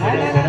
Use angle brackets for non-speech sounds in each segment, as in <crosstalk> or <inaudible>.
Thank you.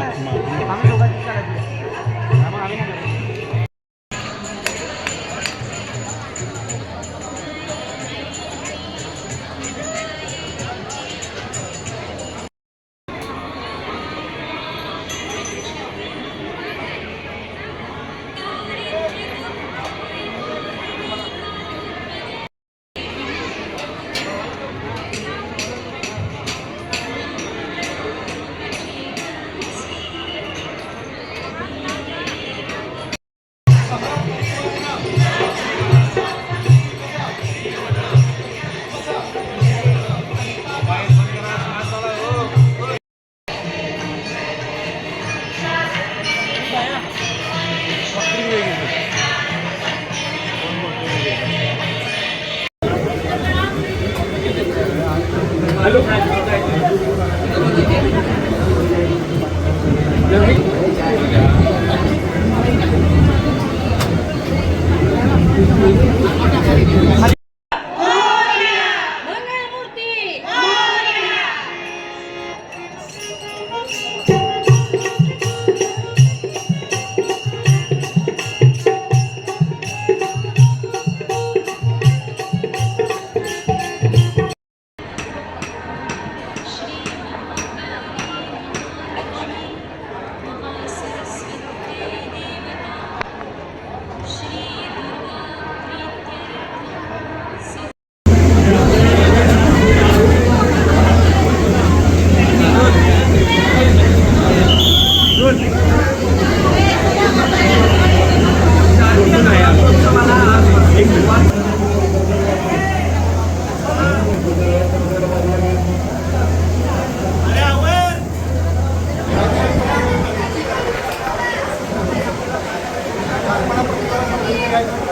mga pagkakas ng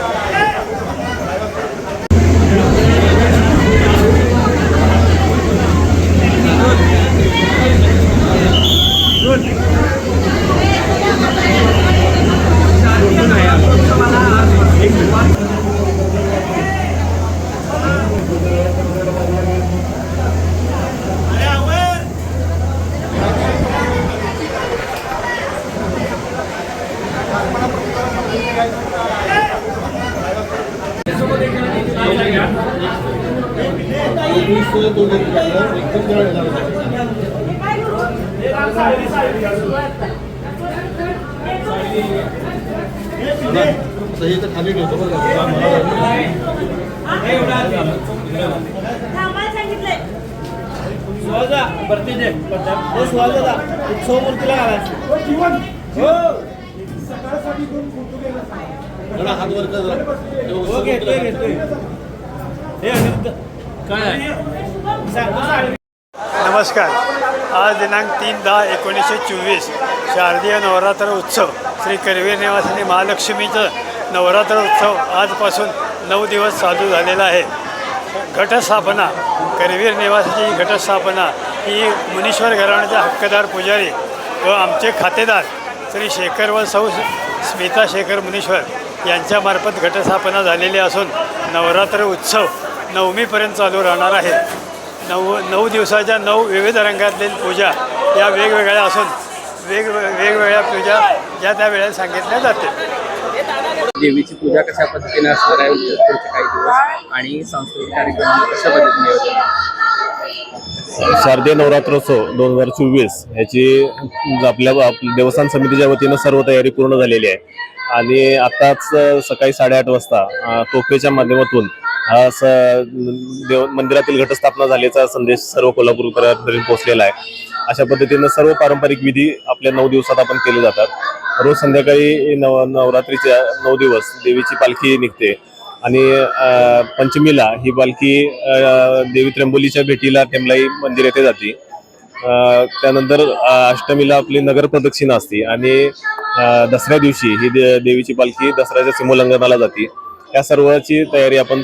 बरती दे हो सुहाजा उत्सव मूर्तीला घालायचं हो हो. घेतोय घेतोय हे अनिरुद्ध काय सांगतो साडे नमस्कार. आज दिनांक तीन दहा एकोणीसशे चोवीस शारदीय नवरात्र उत्सव श्री करवीर निवासिनी महालक्ष्मीचं नवरात्र उत्सव आजपासून नऊ दिवस चालू झालेला आहे. घटस्थापना करवीर निवासाची घटस्थापना ही मुनीश्वर घराण्याचे हक्कदार पुजारी व आमचे खातेदार श्री शेखर व सौ स्मिता शेखर मुनीश्वर यांच्यामार्फत घटस्थापना झालेली असून नवरात्र उत्सव नवमीपर्यंत चालू राहणार आहे. नऊ नऊ दिवसाच्या नऊ विविध रंगातील पूजा या वेगवेगळ्या असून वेग वेगवेगळ्या पूजा ज्या त्या वेळेला सांगितल्या जाते देवीची पूजा कशा पद्धतीने असणार आहे? पुढचे काही दिवस आणि सांस्कृतिक कार्यक्रम कशा पद्धतीने? शारदीय नवरात्रोत्सव दोन हजार चोवीस ह्याची आपल्या देवस्थान समितीच्या वतीनं सर्व तयारी पूर्ण झालेली आहे. आणि आताच अ, सकाळी साडेआठ वाजता तोफेच्या माध्यमातून देव मंदिरातील घटस्थापना झाल्याचा संदेश सर्व कोल्हापूरकरांपर्यंत पोहोचलेला आहे. अशा पद्धतीनं सर्व पारंपरिक विधी आपल्या नऊ दिवसात आपण केले जातात. रोज संध्याकाळी नव नवरात्रीच्या नऊ दिवस देवीची पालखी निघते. आणि पंचमीला ही पालखी देवी त्र्यंबोलीच्या भेटीला टेमलाई मंदिर येथे जाते. त्यानंतर अष्टमीला आपली नगर प्रदक्षिणा असते. आणि दसऱ्या दिवशी ही दे- देवीची पालखी दसऱ्याच्या सीमोल्लंघनाला जाते. या सर्वाची तयारी आपण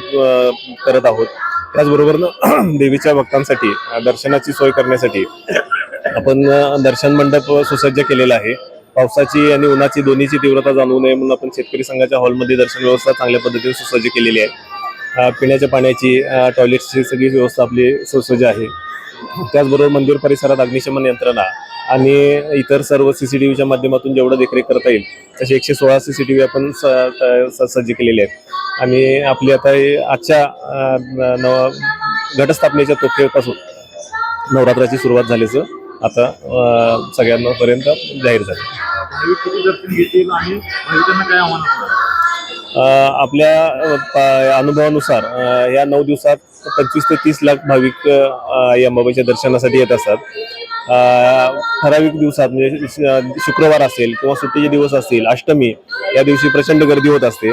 करत आहोत. त्याचबरोबर <clears throat> देवीच्या भक्तांसाठी दर्शनाची सोय करण्यासाठी आपण दर्शन मंडप सुसज्ज केलेला आहे. पावसाची आणि उन्हाची दोन्हीची तीव्रता जाणवू नये म्हणून आपण शेतकरी संघाच्या हॉलमध्ये दर्शन व्यवस्था चांगल्या पद्धतीने सुसज्ज केलेली आहे. पिण्याच्या पाण्याची टॉयलेटची टॉयलेट्सची सगळी व्यवस्था आपली सुसज्ज आहे. त्याचबरोबर मंदिर परिसरात अग्निशमन यंत्रणा आणि इतर सर्व सी सी टी व्हीच्या माध्यमातून जेवढं देखरेख करता येईल तसे एकशे सोळा सी सी टी व्ही आपण सज्ज केलेले आहेत. आणि आपली आता हे आजच्या नव घटस्थापनेच्या तोफेपासून नवरात्राची सुरुवात झाल्याचं आता सगळ्यांना पर्यंत जाहीर झालं. आपल्या अनुभवानुसार या नऊ दिवसात पंचवीस ते तीस लाख भाविक या अंबाबाईच्या दर्शनासाठी येत असतात. ठराविक दिवसात म्हणजे श- शुक्रवार असेल किंवा सुट्टीचे दिवस असतील अष्टमी या दिवशी प्रचंड गर्दी होत असते.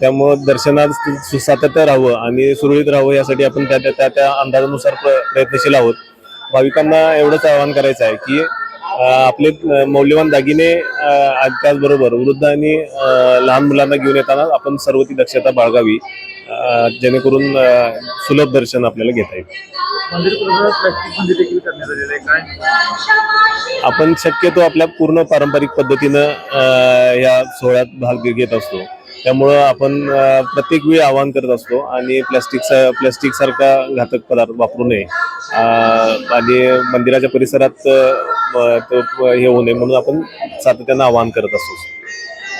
त्यामुळं दर्शनात सातत्य राहावं आणि सुरळीत राहावं यासाठी आपण त्या त्या त्या- त्या अंदाजानुसार प्रयत्नशील आहोत. भाविकांना एवढंच आवाहन करायचं आहे की आपले मौल्यवान दागिने त्याचबरोबर वृद्ध आणि लहान मुलांना घेऊन येताना आपण सर्व ती दक्षता बाळगावी. जेणेकरून सुलभ दर्शन आपल्याला घेता येईल. आपण शक्यतो आपल्या पूर्ण पारंपरिक पद्धतीनं या सोहळ्यात भाग घेत असतो. त्यामुळं आपण प्रत्येक वेळी आवाहन करत असतो आणि प्लॅस्टिकचा प्लॅस्टिक सारखा घातक पदार्थ वापरू नये. आणि मंदिराच्या परिसरात हे होऊ नये म्हणून आपण सातत्यानं आवाहन करत असतो.